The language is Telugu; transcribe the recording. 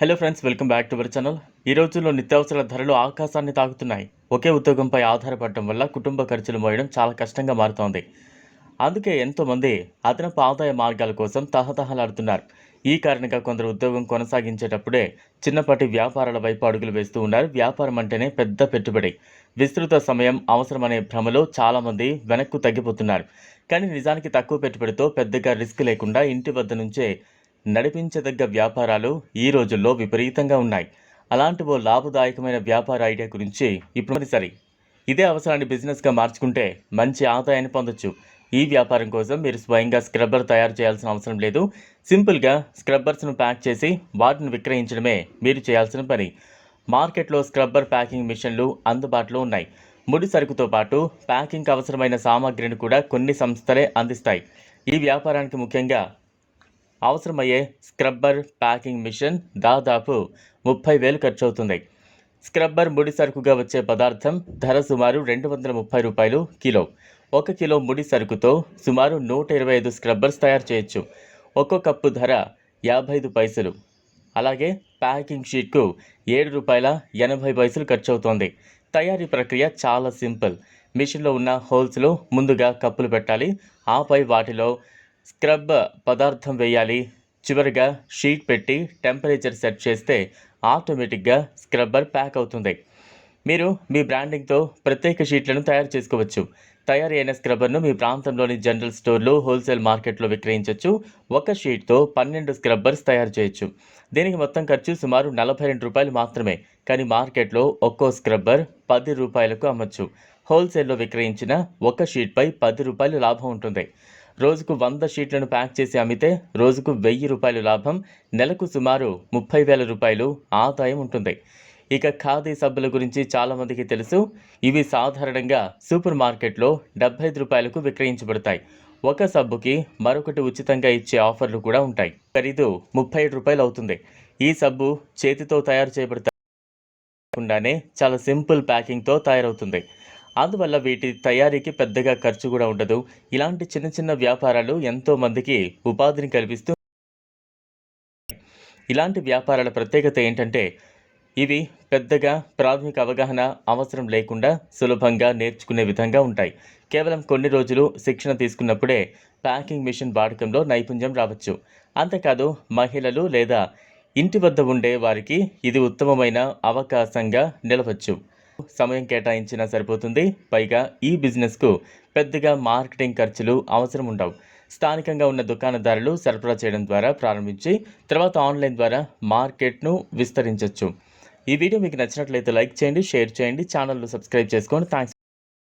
Hello friends welcome back to our channel ఈ రోజుల్లో నిత్యావసరాల ధరలు ఆకాశాన్ని తాకుతున్నాయి. ఒకే ఉద్యోగంపై ఆధారపడటం వల్ల కుటుంబ ఖర్చులు మోయడం చాలా కష్టంగా మారుతోంది. అందుకే ఎంతోమంది అదనపు ఆదాయ మార్గాల కోసం తహతహలాడుతున్నారు. ఈ కారణంగా కొందరు ఉద్యోగం కొనసాగించేటప్పుడే చిన్నపాటి వ్యాపారాల వైపు అడుగులు వేస్తూ ఉన్నారు. వ్యాపారం అంటేనే పెద్ద పెట్టుబడి. విస్తృత సమయం అవసరమనే భ్రమలో చాలామంది వెనక్కు తగ్గిపోతున్నారు. కానీ నిజానికి తక్కువ పెట్టుబడితో పెద్దగా రిస్క్ లేకుండా ఇంటి వద్ద నుంచే నడిపించదగ్గ వ్యాపారాలు ఈ రోజుల్లో విపరీతంగా ఉన్నాయి. అలాంటి ఓ లాభదాయకమైన వ్యాపార ఐడియా గురించి ఇప్పుడు సరే ఇదే అవసరాన్ని బిజినెస్గా మార్చుకుంటే మంచి ఆదాయాన్ని పొందొచ్చు. ఈ వ్యాపారం కోసం మీరు స్వయంగా స్క్రబ్బర్ తయారు చేయాల్సిన అవసరం లేదు. సింపుల్గా స్క్రబ్బర్స్ను ప్యాక్ చేసి వాటిని విక్రయించడమే మీరు చేయాల్సిన పని. మార్కెట్లో స్క్రబ్బర్ ప్యాకింగ్ మిషన్లు అందుబాటులో ఉన్నాయి. ముడి సరుకుతో పాటు ప్యాకింగ్ అవసరమైన సామాగ్రిని కూడా కొన్ని సంస్థలే అందిస్తాయి. ఈ వ్యాపారానికి ముఖ్యంగా అవసరమయ్యే స్క్రబ్బర్ ప్యాకింగ్ మిషన్ దాదాపు ముప్పై వేలు ఖర్చవుతుంది. స్క్రబ్బర్ ముడి సరుకుగా వచ్చే పదార్థం ధర సుమారు రెండు వందల ముప్పై రూపాయలు కిలో. ఒక కిలో ముడి సరుకుతో సుమారు నూట ఇరవై ఐదు స్క్రబ్బర్స్ తయారు చేయొచ్చు. ఒక్కో కప్పు ధర యాభై ఐదు పైసలు. అలాగే ప్యాకింగ్ షీట్కు ఏడు రూపాయల ఎనభై పైసలు ఖర్చు అవుతోంది తయారీ ప్రక్రియ చాలా సింపుల్. మిషన్లో ఉన్న హోల్స్లో ముందుగా కప్పులు పెట్టాలి. ఆపై వాటిలో స్క్రబ్ పదార్థం వేయాలి. చివరిగా షీట్ పెట్టి టెంపరేచర్ సెట్ చేస్తే ఆటోమేటిక్గా స్క్రబ్బర్ ప్యాక్ అవుతుంది. మీరు మీ బ్రాండింగ్తో ప్రత్యేక షీట్లను తయారు చేసుకోవచ్చు. తయారీ అయిన స్క్రబ్బర్ను మీ ప్రాంతంలోని జనరల్ స్టోర్లు హోల్సేల్ మార్కెట్లో విక్రయించవచ్చు ఒక షీట్తో పన్నెండు స్క్రబ్బర్స్ తయారు చేయొచ్చు. దీనికి మొత్తం ఖర్చు సుమారు నలభై రెండు రూపాయలు మాత్రమే. కానీ మార్కెట్లో ఒక్కో స్క్రబ్బర్ పది రూపాయలకు అమ్మచ్చు. హోల్సేల్లో విక్రయించిన ఒక షీట్పై పది రూపాయలు లాభం ఉంటుంది. రోజుకు వంద షీట్లను ప్యాక్ చేసి అమ్మితే రోజుకు వెయ్యి రూపాయలు లాభం నెలకు సుమారు ముప్పై వేల రూపాయలు ఆదాయం ఉంటుంది. ఇక ఖాదీ సబ్బుల గురించి చాలామందికి తెలుసు. ఇవి సాధారణంగా సూపర్ మార్కెట్లో డెబ్బై ఐదు రూపాయలకు విక్రయించబడతాయి. ఒక సబ్బుకి మరొకటి ఉచితంగా ఇచ్చే ఆఫర్లు కూడా ఉంటాయి. ఖరీదు ముప్పై ఏడు రూపాయలు అవుతుంది. ఈ సబ్బు చేతితో తయారు చేయబడతాయి. కాకుండానే చాలా సింపుల్ ప్యాకింగ్తో తయారవుతుంది. అందువల్ల వీటి తయారీకి పెద్దగా ఖర్చు కూడా ఉండదు. ఇలాంటి చిన్న చిన్న వ్యాపారాలు ఎంతో మందికి ఉపాధిని కల్పిస్తూ ఇలాంటి వ్యాపారాల ప్రత్యేకత ఏంటంటే ఇవి పెద్దగా ప్రాథమిక అవగాహన అవసరం లేకుండా సులభంగా నేర్చుకునే విధంగా ఉంటాయి. కేవలం కొన్ని రోజులు శిక్షణ తీసుకున్నప్పుడే ప్యాకింగ్ మిషన్ వాడకంలో నైపుణ్యం రావచ్చు. అంతేకాదు మహిళలు లేదా ఇంటి వద్ద ఉండే వారికి ఇది ఉత్తమమైన అవకాశంగా నిలవచ్చు. సమయం కేటాయించినా సరిపోతుంది. పైగా ఈ బిజినెస్కు పెద్దగా మార్కెటింగ్ ఖర్చులు అవసరం ఉండవు. స్థానికంగా ఉన్న దుకాణదారులు సరఫరా చేయడం ద్వారా ప్రారంభించి తర్వాత ఆన్లైన్ ద్వారా మార్కెట్ను విస్తరించవచ్చు ఈ వీడియో మీకు నచ్చినట్లయితే లైక్ చేయండి షేర్ చేయండి ఛానల్ను సబ్స్క్రైబ్ చేసుకోండి థ్యాంక్స్